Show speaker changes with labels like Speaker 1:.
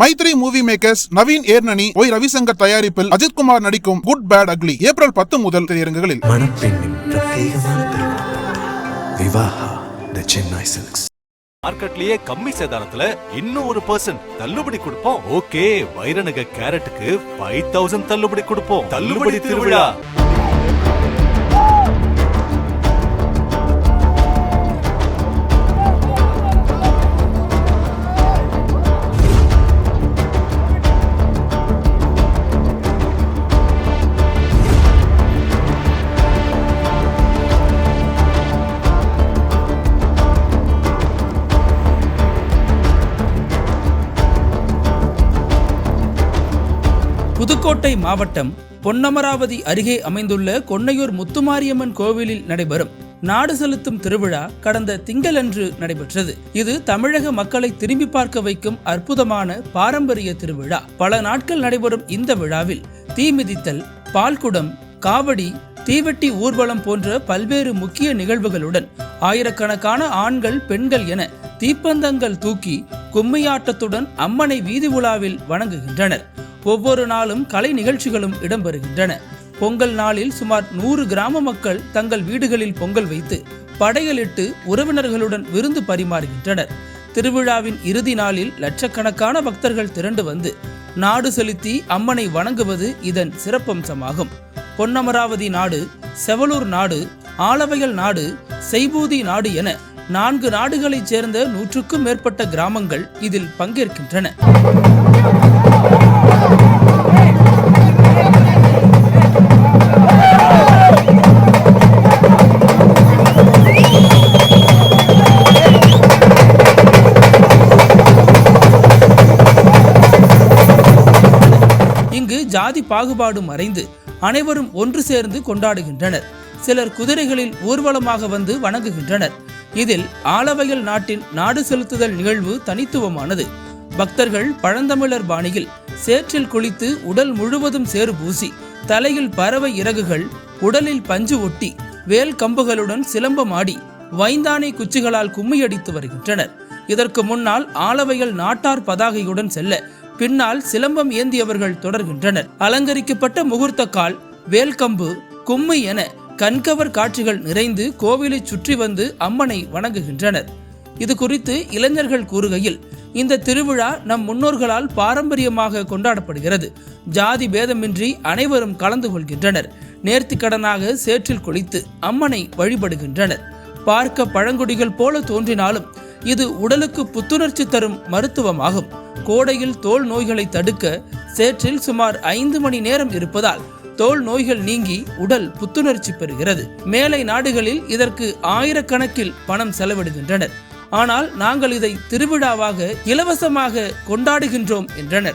Speaker 1: Mythri movie makers Naveen Yerneni Y Ravishankar தயாரிப்பில் அஜித்குமார் நடிக்கும் good bad ugly April பத்து முதல் திரையரங்குகளில்.
Speaker 2: மணப்பெண்ணின் பிரத்யேகமான திருமணம். விவாஹா த சென்னை சில்க்ஸ்
Speaker 3: மார்க்கெட்லயே கம்மி சேதாரத்துல இன்னும் ஒரு பர்சன்ட் தள்ளுபடி கொடுப்போம். ஓகே வைரநக கேரட்டுக்கு ஃபைவ் தௌசண்ட் தள்ளுபடி கொடுப்போம். தள்ளுபடி திருவிழா.
Speaker 4: புதுக்கோட்டை மாவட்டம் பொன்னமராவதி அருகே அமைந்துள்ள கொன்னையூர் முத்துமாரியம்மன் கோவிலில் நடைபெறும் நாடு செலுத்தும் திருவிழா கடந்த திங்களன்று நடைபெற்றது. இது தமிழக மக்களை திரும்பி பார்க்க வைக்கும் அற்புதமான பாரம்பரிய திருவிழா. பல நாட்கள் நடைபெறும் இந்த விழாவில் தீமிதித்தல் பால்குடம் காவடி தீவெட்டி ஊர்வலம் போன்ற பல்வேறு முக்கிய நிகழ்வுகளுடன் ஆயிரக்கணக்கான ஆண்கள் பெண்கள் என தீப்பந்தங்கள் தூக்கி கும்மியாட்டத்துடன் அம்மனை வீதி உலாவில் வணங்குகின்றனர். ஒவ்வொரு நாளும் கலை நிகழ்ச்சிகளும் இடம்பெறுகின்றன. பொங்கல் நாளில் சுமார் நூறு கிராம மக்கள் தங்கள் வீடுகளில் பொங்கல் வைத்து படையலிட்டு உறவினர்களுடன் விருந்து பரிமாறுகின்றனர். திருவிழாவின் இறுதி நாளில் லட்சக்கணக்கான பக்தர்கள் திரண்டு வந்து நாடு செலுத்தி அம்மனை வணங்குவது இதன் சிறப்பம்சமாகும். பொன்னமராவதி நாடு செவலூர் நாடு ஆலவையல் நாடு செய்பூதி நாடு என நான்கு நாடுகளைச் சேர்ந்த நூற்றுக்கும் மேற்பட்ட கிராமங்கள் இதில் பங்கேற்கின்றன. ஜாதி பாகுபாடு மறைந்து அனைவரும் ஒன்று சேர்ந்து கொண்டாடுகின்றனர். சிலர் குதிரைகளில் ஊர்வலமாக வந்து வணங்குகின்றனர். இதில் ஆலவையல் நாட்டின் நாடு செலுத்துதல் நிகழ்வு தனித்துவமானது. பக்தர்கள் பழந்தமிழர் பாணியில் சேற்றில் குளித்து உடல் முழுவதும் சேறு பூசி தலையில் பறவை இறகுகள் உடலில் பஞ்சு ஒட்டி வேல் கம்புகளுடன் சிலம்பமாடி வைந்தானை குச்சிகளால் கும்மியடித்து வருகின்றனர். இதற்கு முன்னால் ஆலவைகள் நாட்டார் பதாகையுடன் செல்ல பின்னால் சிலம்பம் ஏந்தியவர்கள் தொடர்கின்றனர். அலங்கரிக்கப்பட்ட முகூர்த்த கால் வேல்கம்பு கும்மி என கண்கவர் காட்சிகள் நிறைந்து கோவிலை சுற்றி வந்து அம்மனை வணங்குகின்றனர். இது குறித்து இளைஞர்கள் கூறுகையில் இந்த திருவிழா நம் முன்னோர்களால் பாரம்பரியமாக கொண்டாடப்படுகிறது. ஜாதி பேதமின்றி அனைவரும் கலந்து கொள்கின்றனர். நேர்த்திக்கடனாக சேற்றில் குளித்து அம்மனை வழிபடுகின்றனர். பார்க்க பழங்குடிகள் போல தோன்றினாலும் இது உடலுக்கு புத்துணர்ச்சி தரும் மருத்துவமாகும். கோடையில் தோல் நோய்களை தடுக்க சேற்றில் சுமார் ஐந்து மணி நேரம் இருப்பதால் தோல் நோய்கள் நீங்கி உடல் புத்துணர்ச்சி பெறுகிறது. மேலை நாடுகளில் இதற்கு ஆயிரக்கணக்கில் பணம் செலவிடுகின்றனர். ஆனால் நாங்கள் இதை திருவிழாவாக இலவசமாக கொண்டாடுகின்றோம் என்றனர்.